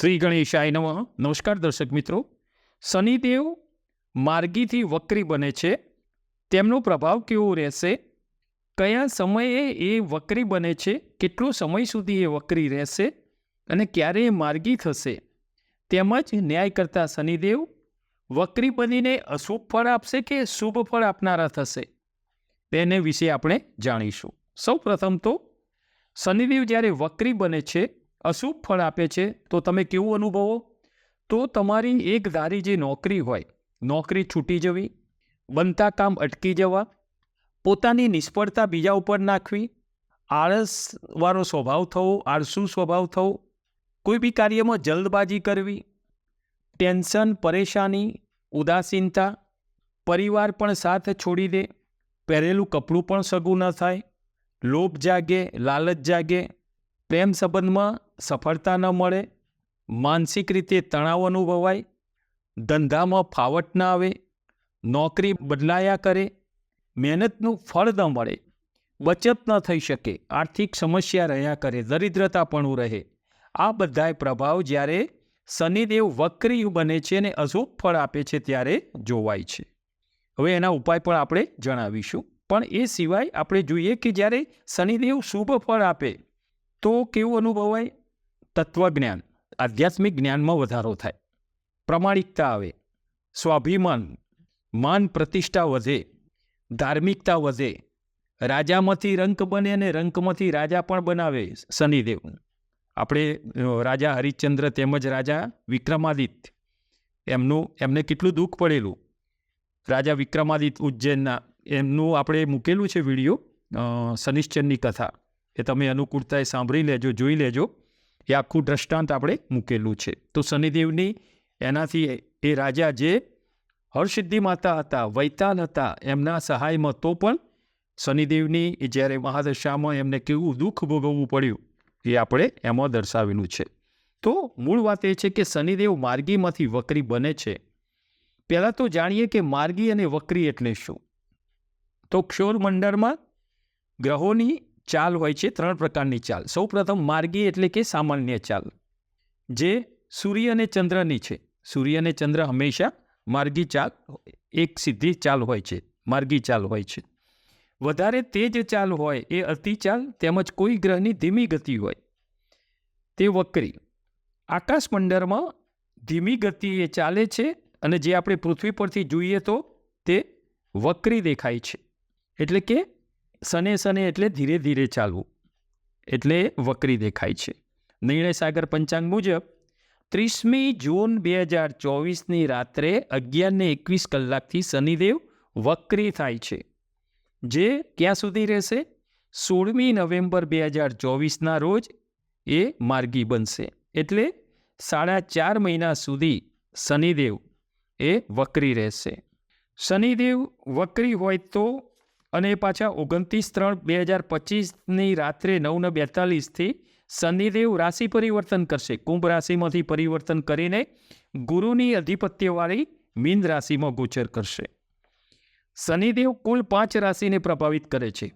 શ્રી ગણેશાય નમઃ. નમસ્કાર દર્શક મિત્રો. શનિદેવ માર્ગીથી વક્રી બને છે. તેમનો પ્રભાવ કેવો રહેશે? કયા સમયે એ વક્રી બને છે? કેટલો સમય સુધી એ વક્રી રહેશે? અને ક્યારે એ માર્ગી થશે? તેમજ ન્યાય કરતા શનિદેવ, વક્રી બનીને અશુભ ફળ આપશે કે શુભ ફળ આપનારા થશે? તેને વિશે આપણે જાણીશું. સૌ પ્રથમ તો, શનિદેવ જ્યારે વક્રી બને છે અશુભ ફળ આપે છે? તો તમે કેવું અનુભવો? તો તમારી એક ધારી જે નોકરી હોય, નોકરી છૂટી જવી, બનતા કામ અટકી જવા, પોતાની નિષ્ફળતા બીજા ઉપર નાખવી, આળસવાળો સ્વભાવ થવો, આળસુ સ્વભાવ થવો, કોઈ બી કાર્યમાં જલ્દબાજી કરવી, ટેન્શન, પરેશાની, ઉદાસીનતા, પરિવાર પણ સાથ છોડી દે, પહેરેલું કપડું પણ સગું ન થાય, લોભ જાગે, લાલચ જાગે, પ્રેમ સંબંધમાં સફળતા ન મળે, માનસિક રીતે તણાવ અનુભવાય, ધંધામાં ફાવટ ન આવે, નોકરી બદલાયા કરે, મહેનતનું ફળ ન મળે, બચત ન થઈ શકે, આર્થિક સમસ્યા રહ્યા કરે, દરિદ્રતા પણ રહે. આ બધાય પ્રભાવ જ્યારે શનિદેવ વક્રી બને છે અને અશુભ ફળ આપે છે ત્યારે જોવાય છે. હવે એના ઉપાય પણ આપણે જણાવીશું. પણ એ સિવાય આપણે જોઈએ કે જ્યારે શનિદેવ શુભ ફળ આપે, તો કેવું અનુભવાય? તત્વજ્ઞાન, આધ્યાત્મિક જ્ઞાનમાં વધારો થાય. પ્રમાણિકતા આવે. સ્વાભિમાન, માન પ્રતિષ્ઠા વધે. ધાર્મિકતા વધે. રાજામાંથી રંક બને અને રંકમાંથી રાજા પણ બનાવે શનિદેવ. આપણે રાજા હરિશ્ચંદ્ર તેમજ રાજા વિક્રમાદિત્ય. એમનું, એમને કેટલું દુઃખ પડેલું. રાજા વિક્રમાદિત્ય ઉજ્જૈનના, એમનું આપણે મૂકેલું છે વીડિયો શનિશ્ચરની કથા. એ તમે અનુકૂળતાએ સાંભળી લેજો, જોઈ લેજો. એ આખું દ્રષ્ટાંત આપણે મૂકેલું છે. તો શનિદેવની એનાથી એ રાજા જે હરસિદ્ધિ માતા હતા વૈતાલ હતા, એમના સહાયમાં તો પણ શનિદેવની એ જ્યારે મહાદશામાં એમને કેવું દુઃખ ભોગવવું પડ્યું એ આપણે એમાં દર્શાવેલું છે. તો મૂળ વાત એ છે કે શનિદેવ માર્ગીમાંથી વક્રી બને છે. પહેલાં તો જાણીએ કે માર્ગી અને વક્રી એટલે શું? તો ક્ષોર મંડળમાં ગ્રહોની ચાલ હોય છે ત્રણ પ્રકારની ચાલ. સૌ પ્રથમ માર્ગી એટલે કે સામાન્ય ચાલ, જે સૂર્ય અને ચંદ્રની છે. સૂર્ય અને ચંદ્ર હંમેશા માર્ગી ચાલ, એક સીધી ચાલ હોય છે, માર્ગી ચાલ હોય છે. વધારે તેજ ચાલ હોય એ અતિચાલ તેમજ કોઈ ગ્રહની ધીમી ગતિ હોય. તે વક્રી. આકાશમંડળમાં ધીમી ગતિએ ચાલે છે અને જે આપણે પૃથ્વી પરથી જોઈએ તો તે વક્રી દેખાય છે. એટલે કે સને સને એટલે ધીરે ધીરે ચાલવું, એટલે વક્રી દેખાય છે. નિર્ણય સાગર પંચાંગ મુજબ, ત્રીસમી જૂન બે હજાર ચોવીસની રાત્રે અગિયારને એકવીસ કલાકથી શનિદેવ વક્રી થાય છે, જે ક્યાં સુધી રહેશે? સોળમી નવેમ્બર બે હજાર ચોવીસના રોજ એ માર્ગી બનશે, એટલે સાડા ચાર મહિના સુધી શનિદેવ એ વક્રી રહેશે. શનિદેવ વક્રી હોય તો અને પાછા ઓગણત્રીસ ત્રણ બે હજાર પચીસની રાત્રે નવને બેતાલીસથી શનિદેવ રાશિ પરિવર્તન કરશે. કુંભ રાશિમાંથી પરિવર્તન કરીને ગુરુની અધિપત્યવાળી મીન રાશિમાં ગોચર કરશે. શનિદેવ કુલ પાંચ રાશિને પ્રભાવિત કરે છે.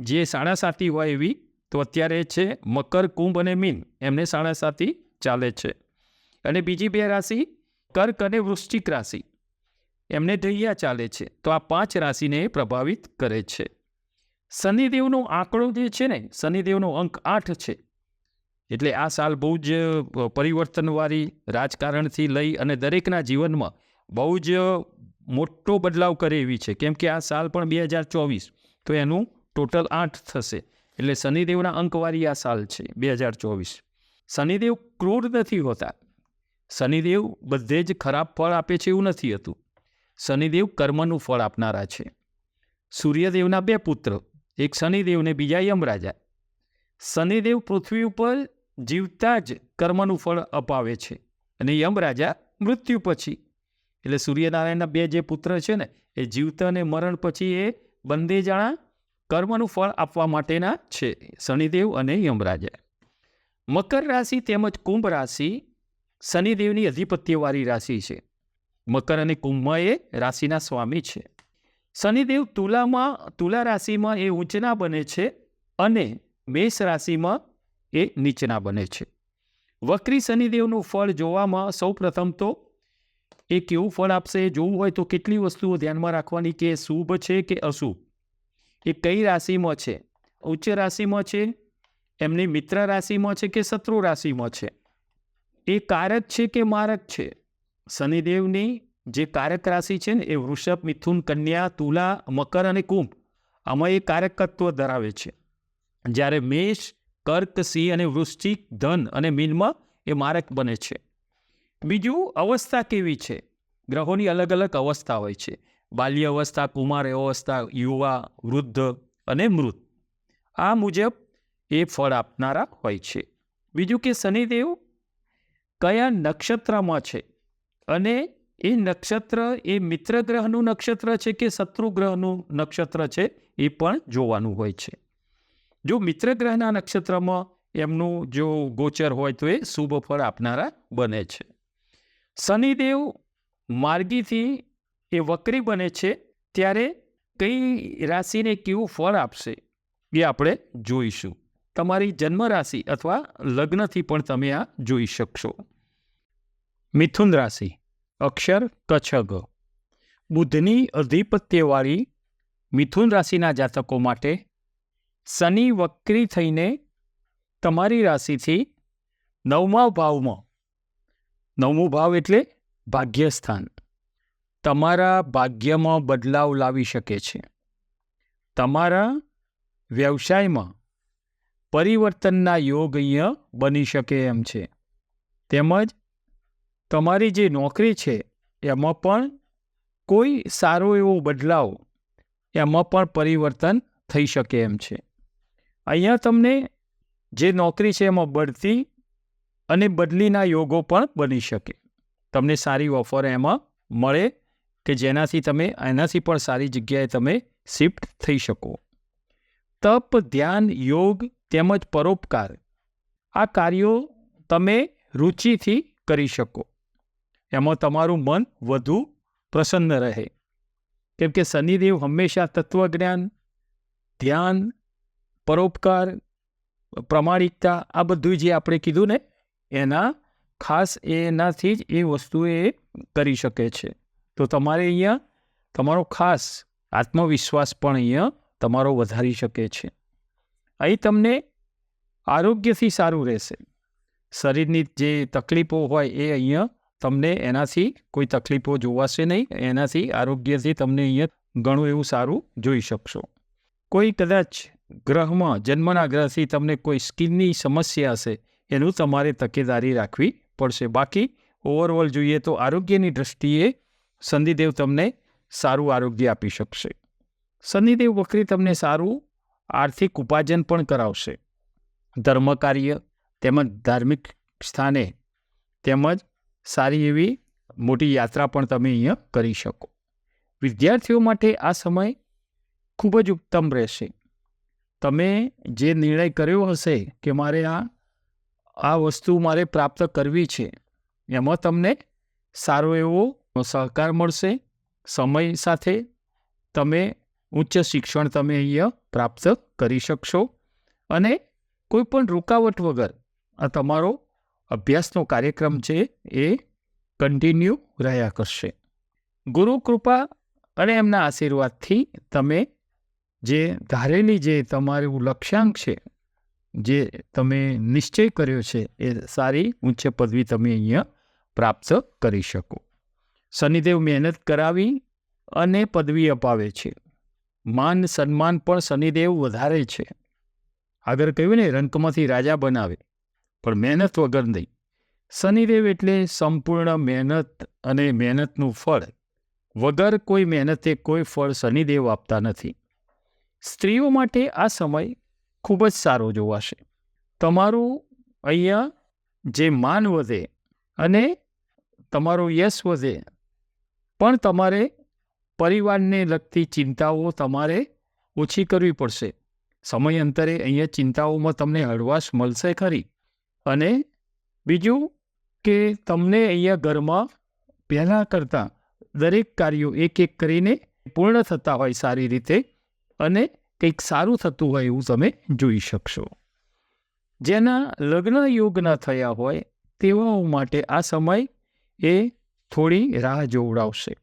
જે સાડા સાતી હોય એવી, તો અત્યારે છે મકર, કુંભ અને મીન. એમને સાડા સાતી ચાલે છે. અને બીજી બે રાશિ કર્ક અને વૃશ્ચિક રાશિ. એમને ઢૈયા ચાલે છે. તો આ પાંચ રાશિને પ્રભાવિત કરે છે. શનિદેવનો આંકડો જે છે ને, શનિદેવનો અંક આઠ છે. એટલે આ સાલ બહુ જ પરિવર્તનવાળી રાજકારણથી લઈ અને દરેકના જીવનમાં બહુ જ મોટો બદલાવ કરે એવી છે. કેમ કે આ સાલ પણ બે હજાર ચોવીસ, તો એનું ટોટલ આઠ થશે. એટલે શનિદેવના અંકવાળી આ સાલ છે, બે હજાર ચોવીસ. શનિદેવ ક્રૂર નથી હોતા. શનિદેવ બધે જ ખરાબ ફળ આપે છે એવું નથી હતું. શનિદેવ કર્મનું ફળ આપનારા છે. સૂર્યદેવના બે પુત્ર, એક શનિદેવ ને બીજા યમરાજા. શનિદેવ પૃથ્વી ઉપર જીવતા જ કર્મનું ફળ અપાવે છે અને યમરાજા મૃત્યુ પછી. એટલે સૂર્યનારાયણના બે જે પુત્ર છે ને, એ જીવતા અને મરણ પછી એ બંને જણા કર્મનું ફળ આપવા માટેના છે, શનિદેવ અને યમરાજા. મકર રાશિ તેમજ કુંભ રાશિ શનિદેવની અધિપત્યવાળી રાશિ છે. મકર અને કુંભ એ રાશિના સ્વામી છે. શનિદેવ તુલામાં, તુલા રાશિમાં એ ઊંચના બને છે અને મેષ રાશિમાં એ નીચના બને છે. વક્રી શનિદેવનું ફળ જોવામાં સૌ પ્રથમ તો એ કેવું ફળ આપશે? જોવું હોય તો કેટલી વસ્તુઓ ધ્યાનમાં રાખવાની કે શુભ છે કે અશુભ? એ કઈ રાશિમાં છે? ઉચ્ચ રાશિમાં છે, એમની મિત્ર રાશિમાં છે કે શત્રુ રાશિમાં છે? એ કારક છે કે મારક છે? શનિદેવની જે કારક રાશિ છે ને, એ વૃષભ, મિથુન, કન્યા, તુલા, મકર અને કુંભ, આમાં એ કારકત્વ ધરાવે છે. જ્યારે મેષ, કર્ક, સિંહ અને વૃશ્ચિક, ધન અને મીનમાં એ મારક બને છે. બીજું અવસ્થા કેવી છે? ગ્રહોની અલગ અલગ અવસ્થા હોય છે. બાલ્ય અવસ્થા, કુમાર અવસ્થા, યુવા, વૃદ્ધ અને મૃત. આ મુજબ એ ફળ આપનારા હોય છે. બીજું કે શનિદેવ કયા નક્ષત્રમાં છે? અને એ નક્ષત્ર, એ મિત્ર ગ્રહનું નક્ષત્ર છે કે શત્રુ ગ્રહનું નક્ષત્ર છે, એ પણ જોવાનું હોય છે. જો મિત્ર ગ્રહના નક્ષત્રમાં એમનું જો ગોચર હોય તો એ શુભ ફળ આપનારા બને છે. શનિદેવ માર્ગીથી એ વક્રી બને છે, ત્યારે કઈ રાશિને કેવું ફળ આપશે એ આપણે જોઈશું. તમારી જન્મ રાશિ અથવા લગ્નથી પણ તમે આ જોઈ શકશો. મિથુન રાશિ અક્ષર કચ્છગ બુધની અધિપત્યવાળી મિથુન રાશિના જાતકો માટે શનિ વક્રી થઈને તમારી રાશિથી નવમા ભાવમાં, નવમો ભાવ એટલે ભાગ્યસ્થાન, તમારા ભાગ્યમાં બદલાવ લાવી શકે છે. તમારા વ્યવસાયમાં પરિવર્તનના યોગ અહીંયા બની શકે એમ છે. તેમજ તમારી જે નોકરી છે, એમાં પણ કોઈ સારો એવો બદલાવ એમાં પણ પરિવર્તન થઈ શકે એમ છે. અહીંયા તમને જે નોકરી છે એમાં બઢતી અને બદલીના યોગો પણ બની શકે. તમને સારી ઓફર એમાં મળે કે જેનાથી તમે, એનાથી પણ સારી જગ્યાએ તમે શિફ્ટ થઈ શકો. તપ, ધ્યાન, યોગ તેમજ પરોપકાર આ કાર્યો તમે રુચિથી કરી શકો. એમાં તમારું મન વધુ પ્રસન્ન રહે. કેમ કે શનિદેવ હંમેશા તત્વજ્ઞાન, ધ્યાન, પરોપકાર, પ્રમાણિકતા, આ બધું જે આપણે કીધું ને, એના ખાસ એનાથી જ એ વસ્તુ એ કરી શકે છે. તો તમારે અહીંયા તમારો ખાસ આત્મવિશ્વાસ પણ અહીંયા તમારો વધારી શકે છે. અહીં તમને આરોગ્યથી સારું રહેશે. શરીરની જે તકલીફો હોય એ અહીંયા તમને એનાથી કોઈ તકલીફો જોવાશે નહીં. એનાથી આરોગ્યથી તમને અહીંયા ઘણું એવું સારું જોઈ શકશો. કોઈ કદાચ ગ્રહમાં જન્મના ગ્રહથી તમને કોઈ સ્કિનની સમસ્યા હશે, એનું તમારે તકેદારી રાખવી પડશે. બાકી ઓવરઓલ જોઈએ તો આરોગ્યની દ્રષ્ટિએ શનિદેવ તમને સારું આરોગ્ય આપી શકશે. શનિદેવ વક્રી તમને સારું આર્થિક ઉપાર્જન પણ કરાવશે. ધર્મ કાર્ય તેમજ ધાર્મિક સ્થાને તેમજ સારી એવી મોટી યાત્રા પણ તમે અહીંયા કરી શકો. વિદ્યાર્થીઓ માટે આ સમય ખૂબ જ ઉત્તમ રહેશે. તમે જે નિર્ણય કર્યો હશે કે મારે આ આ વસ્તુ મારે પ્રાપ્ત કરવી છે, એમાં તમને સારો એવો સહકાર મળશે. સમય સાથે તમે ઉચ્ચ શિક્ષણ તમે અહીંયા પ્રાપ્ત કરી શકશો. અને કોઈ પણ રૂકાવટ વગર આ તમારો અભ્યાસનો કાર્યક્રમ છે એ કન્ટિન્યુ રહ્યા કરશે. ગુરુ કૃપા અને એમના આશીર્વાદથી તમે જે ધારેલી જે તમારું લક્ષ્યાંક છે, જે તમે નિશ્ચય કર્યો છે, એ સારી ઉચ્ચ પદવી તમે અહીંયા પ્રાપ્ત કરી શકો. શનિદેવ મહેનત કરાવી અને પદવી અપાવે છે. માન સન્માન પણ શનિદેવ વધારે છે. આગળ કહ્યું ને, રંકમાંથી રાજા બનાવે. પણ મહેનત વગર નહીં. શનિદેવ એટલે સંપૂર્ણ મહેનત અને મહેનતનું ફળ. વગર કોઈ મહેનતે કોઈ ફળ શનિદેવ આપતા નથી. સ્ત્રીઓ માટે આ સમય ખૂબ જ સારો જોવાશે તમારું અહીંયા જે માન વધે અને તમારું યશ વધે, પણ તમારે પરિવારને લગતી ચિંતાઓ તમારે ઓછી કરવી પડશે. સમયાંતરે અહીંયા ચિંતાઓમાં તમને હળવાશ મળશે ખરી. અને બીજું કે તમને અહીંયા ઘરમાં પહેલાં કરતાં દરેક કાર્યો એક એક કરીને પૂર્ણ થતા હોય સારી રીતે અને કંઈક સારું થતું હોય એવું તમે જોઈ શકશો. જેના લગ્ન યોગ ન થયા હોય તેવાઓ માટે આ સમય એ થોડી રાહ જોવડાવશે.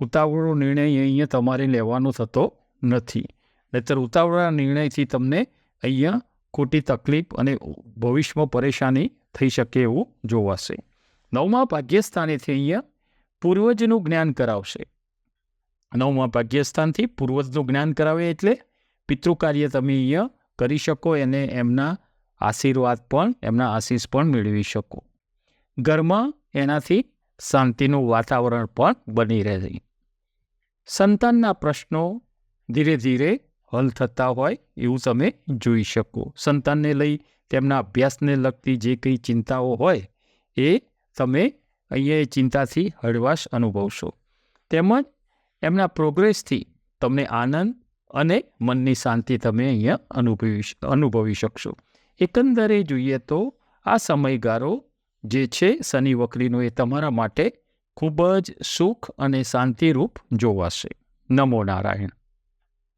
ઉતાવળો નિર્ણય અહીંયા તમારે લેવાનો થતો નથી. નહીતર ઉતાવળા નિર્ણયથી તમને અહીંયા ખોટી તકલીફ અને ભવિષ્યમાં પરેશાની થઈ શકે એવું જોવાશે. નવમા ભાગ્યસ્થાનેથી અહીંયા પૂર્વજનું જ્ઞાન કરાવશે. નવમા ભાગ્યસ્થાનથી પૂર્વજનું જ્ઞાન કરાવે એટલે પિતૃકાર્ય તમે અહીંયા કરી શકો અને એમના આશીર્વાદ પણ, એમના આશીષ પણ મેળવી શકો. ઘરમાં એનાથી શાંતિનું વાતાવરણ પણ બની રહે. સંતાનના પ્રશ્નો ધીરે ધીરે હલ થતા હોય એવું તમે જોઈ શકો. સંતાનને લઈ તેમના અભ્યાસને લગતી જે કંઈ ચિંતાઓ હોય એ તમે અહીંયા ચિંતાથી હળવાશ અનુભવશો. તેમજ એમના પ્રોગ્રેસથી તમને આનંદ અને મનની શાંતિ તમે અહીંયા અનુભવી અનુભવી શકશો. એકંદરે જોઈએ તો આ સમયગાળો જે છે શનિ વકરીનો એ તમારા માટે ખૂબ જ સુખ અને શાંતિરૂપ જોવાશે. નમો નારાયણ.